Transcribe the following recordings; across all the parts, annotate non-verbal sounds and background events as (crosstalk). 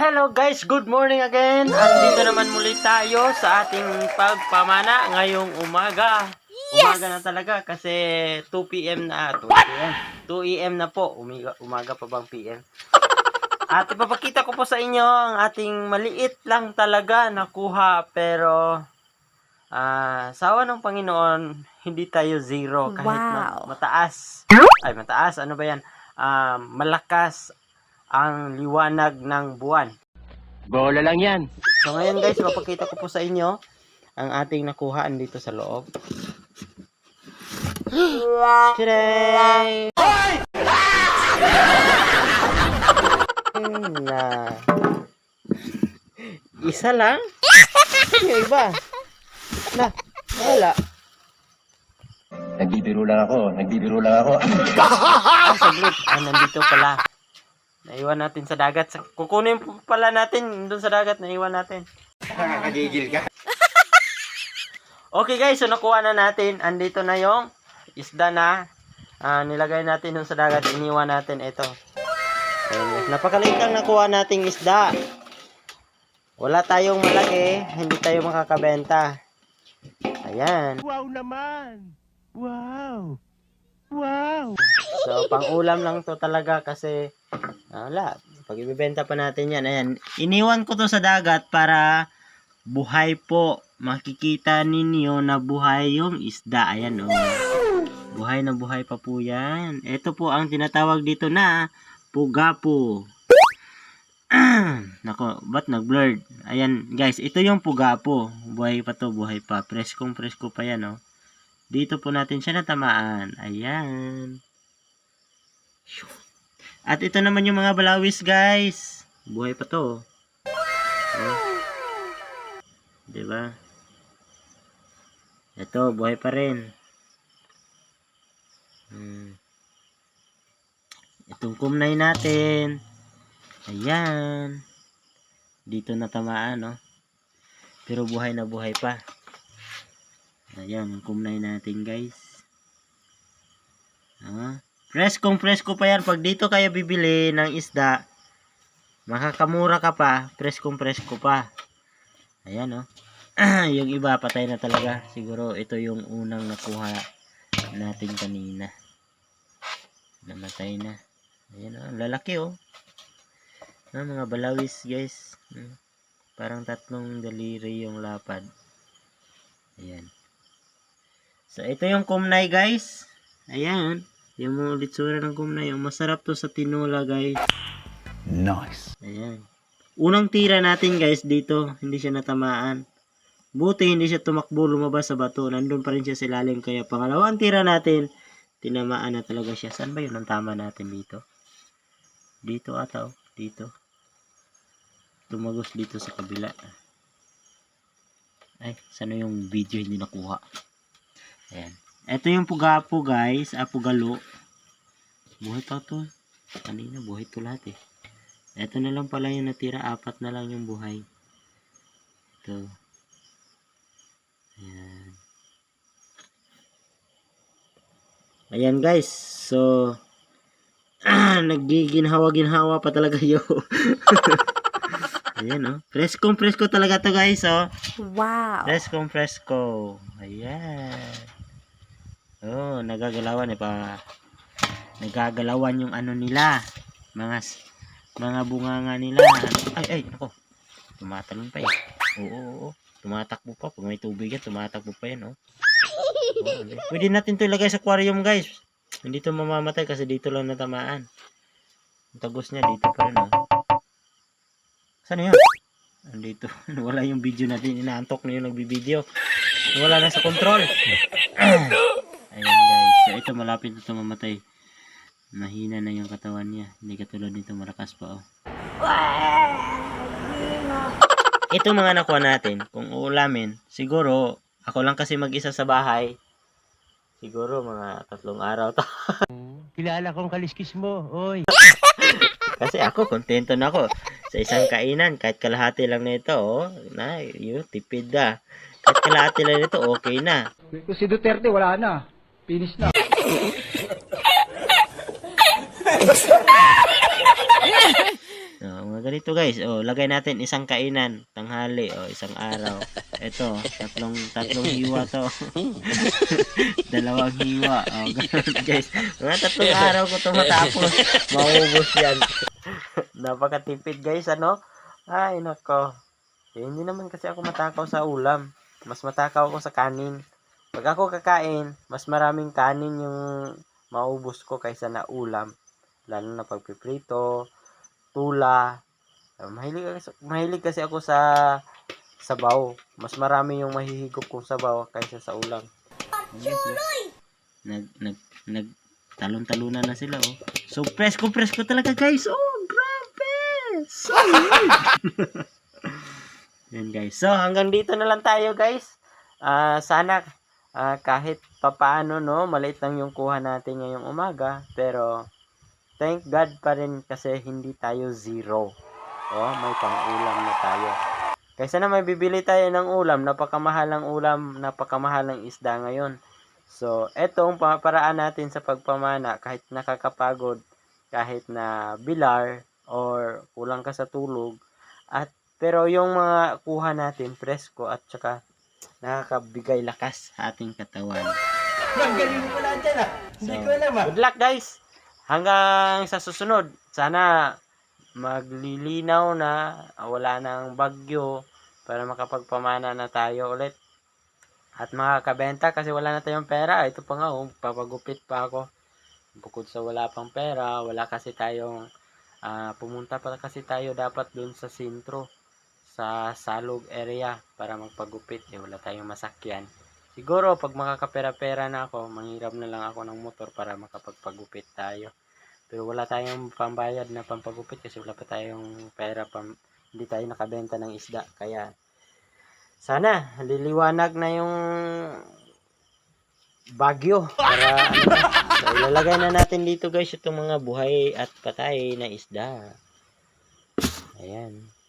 Hello guys, good morning again. Andito naman muli tayo sa ating pagpamana ngayong umaga. Umaga na talaga kasi 2 p.m. na, 2 p.m. 2 a.m. na po. Umiga, umaga pa bang p.m. (laughs) At ipapakita ko po sa inyo ang ating maliit lang talaga nakuha pero ah sa awa ng Panginoon, hindi tayo zero kahit na Wow. mataas. Ay, mataas, ano ba yan? Ah, malakas ang liwanag ng buwan. Bola lang yan. So ngayon guys, mapakita ko po sa inyo ang ating nakuhaan dito sa loob. Today! na isa lang? Yung iba? Na, wala. Nagbibiro lang ako. Nagbibiro lang ako. Ah, saglit. Ah, nandito pala. Naiwan natin sa dagat. Kukunin po pala natin doon sa dagat. Naiwan natin. Nakakagigil ka. Okay guys, so nakuha na natin. Andito na yung isda na ah, nilagay natin doon sa dagat. Iniwan natin ito. Ayan. Napakaliit lang nakuha nating isda. Wala tayong malaki. Hindi tayo makakabenta. Ayan. Wow naman. Wow. Wow. So, pang-ulam lang to talaga kasi wala. Pag ibibenta pa natin yan, ayan. Iniwan ko to sa dagat para buhay po. Makikita ninyo na buhay yung isda. Ayan, oh. Buhay na buhay pa po yan. Ito po ang tinatawag dito na pugapo. (clears throat) Nako, ba't nag-blurred? Ayan, guys, ito yung pugapo. Buhay pa to, buhay pa. Preskong presko pa yan, oh. Dito po natin siya natamaan. Ayan. At ito naman yung mga balawis, guys. Buhay pa to. Oh. Diba? Ito, buhay pa rin. Hmm. Itong kumnay natin. Ayan. Dito natamaan, no? Pero buhay na buhay pa. Ayan, ang kumnay natin, guys. Ah. Preskong presko pa yan. Pag dito kayo bibili ng isda, makakamura ka pa, preskong presko pa. Ayan, oh. (clears throat) yung iba, patay na talaga. Siguro, ito yung unang nakuha natin kanina. Namatay na. Ayan, oh. ang Lalaki, oh. Ah, mga balawis, guys. Hmm. Parang tatlong daliri yung lapad. Ayan. So, ito yung kumnay, guys. Ayan. Yung mga litsura ng kumnay. Yung masarap to sa tinola, guys. Nice. Ayan. Unang tira natin, guys, dito. Hindi siya natamaan. Buti hindi siya tumakbo, lumabas sa bato. Nandun pa rin siya sa ilalim. Kaya pangalawang tira natin, tinamaan na talaga siya. Saan ba yun ang tama natin dito? Dito ata, oh. Dito. Tumagos dito sa kabila. Ay, sana yung video hindi nakuha. Ayan. Ito yung pugapo guys. Ah, pugalo. Buhay pa to. Kanina buhay to lahat eh. Ito na lang pala yung natira. Apat na lang yung buhay. Ito. Ayan. Ayan guys. So, (clears throat) nagiginhawa-ginhawa pa talaga (laughs) yo. Ayan oh. Preskong presko talaga to guys oh. Wow. Preskong presko. Ayan. Oh, nagagalawan eh pa. Nagagalawan yung ano nila. Mga mga bunganga nila. Ay ay nako. Tumatalon pa eh. Oo, oo, oo. Tumatakbo pa. Pag may tubig yan, tumatakbo pa yan, oh. Pwede natin to ilagay sa aquarium, guys. Hindi to mamamatay kasi dito lang natamaan. Ang tagos niya dito pa rin, oh. Saan yun? Andito. (laughs) Wala yung video natin. Inaantok na yung nagbibideo. Wala na sa control. (clears throat) So, ito malapit na ito mamatay. Mahina na yung katawan niya. Hindi katulad nito malakas pa oh. (laughs) Ito mga nakuha natin. Kung uulamin, siguro, ako lang kasi mag-isa sa bahay. Siguro mga tatlong araw to. (laughs) Kilala kong kaliskis mo. Oy. (laughs) Kasi ako, kontento na ako. Sa isang kainan, kahit kalahati lang na ito, oh, na, yun, tipid na. Kahit kalahati lang nito, okay na. Kung si Duterte, wala na. Finish na. Ah, mga Mga ganito guys, oh, lagay natin isang kainan, tanghali, oh, isang araw. Ito, tatlong tatlong hiwa to. (laughs) Dalawang hiwa. Oh, ganun guys. Mga tatlong araw ko to matapos. Maubos yan. Napakatipid guys, ano? Ay, nako. Eh, hindi naman kasi ako matakaw sa ulam. Mas matakaw ako sa kanin. Pag ako kakain, mas maraming kanin yung maubos ko kaysa na ulam. Lalo na pagpiprito, tula. Uh, mahilig, mahilig kasi ako sa sabaw. Mas marami yung mahihigop kong sabaw kaysa sa ulam. Yes, yes. Nag, nag, nag, talon-talunan na sila, oh. So, presko, presko talaga, guys. Oh, grabe! So, (laughs) Yan, guys. So, hanggang dito na lang tayo, guys. Ah, sana, ah, kahit papaano, no, maliit lang yung kuha natin ngayong umaga. Pero, thank God pa rin kasi hindi tayo zero. Oh, may pang-ulam na tayo. Kaysa na may bibili tayo ng ulam, napakamahal ng ulam, napakamahal ng isda ngayon. So, etong pa- paraan natin sa pagpamana, kahit nakakapagod, kahit na bilar, or kulang ka sa tulog, at pero yung mga kuha natin, presko, at saka nakakabigay lakas sa ating katawan. Ang galing mo na dyan ah. Hindi So, ko alam ah. Good luck guys! Hanggang sa susunod, sana maglilinaw na, wala nang bagyo, para makapagpamana na tayo ulit. At makakabenta kasi wala na tayong pera. Ito pa nga, oh, papagupit pa ako. Bukod sa wala pang pera, wala kasi tayong, ah, pumunta pa kasi tayo dapat dun sa sentro, sa Salog area para magpagupit. Eh, wala tayong masakyan. Siguro, pag makakapera-pera na ako, manghiram na lang ako ng motor para makapagpagupit tayo. Pero wala tayong pambayad na pampagupit kasi wala pa tayong pera pam hindi tayo nakabenta ng isda. Kaya, sana, liliwanag na yung bagyo. Para, ano, (laughs) ilalagay na natin dito guys itong mga buhay at patay na isda. Ayan.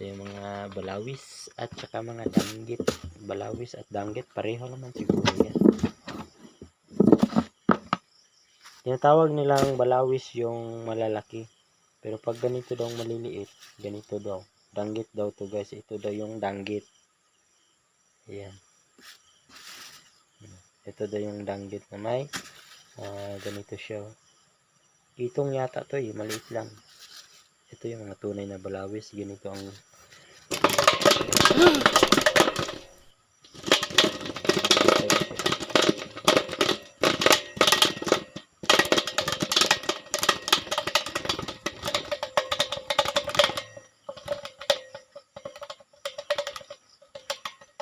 Ito yung mga balawis at saka mga danggit. Balawis at danggit, pareho naman siguro yan. Tinatawag nilang balawis yung malalaki. Pero pag ganito daw maliliit, ganito daw. Danggit daw to guys. Ito daw yung danggit. Ayan. Ito daw yung danggit na may ah, ganito siya. oh. Itong yata to eh, maliit lang. Ito yung mga tunay na balawis. Ganito ang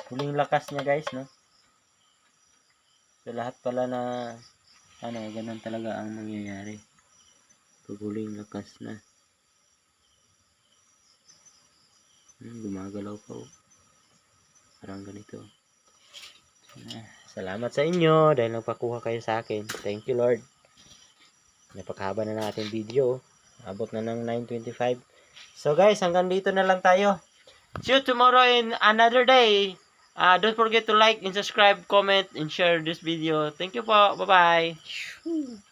huling lakas niya guys no? So lahat pala na ano ganun talaga ang mangyayari. Pag huling lakas na hmm, gumagalaw pa oh. parang ganito Ah, salamat sa inyo dahil nagpakuha kayo sa akin thank you lord napakahaba na ng ating video abot na ng 9.25 so guys hanggang dito na lang tayo see you tomorrow in another day Uh, don't forget to like and subscribe, comment, and share this video. Thank you po. Bye-bye.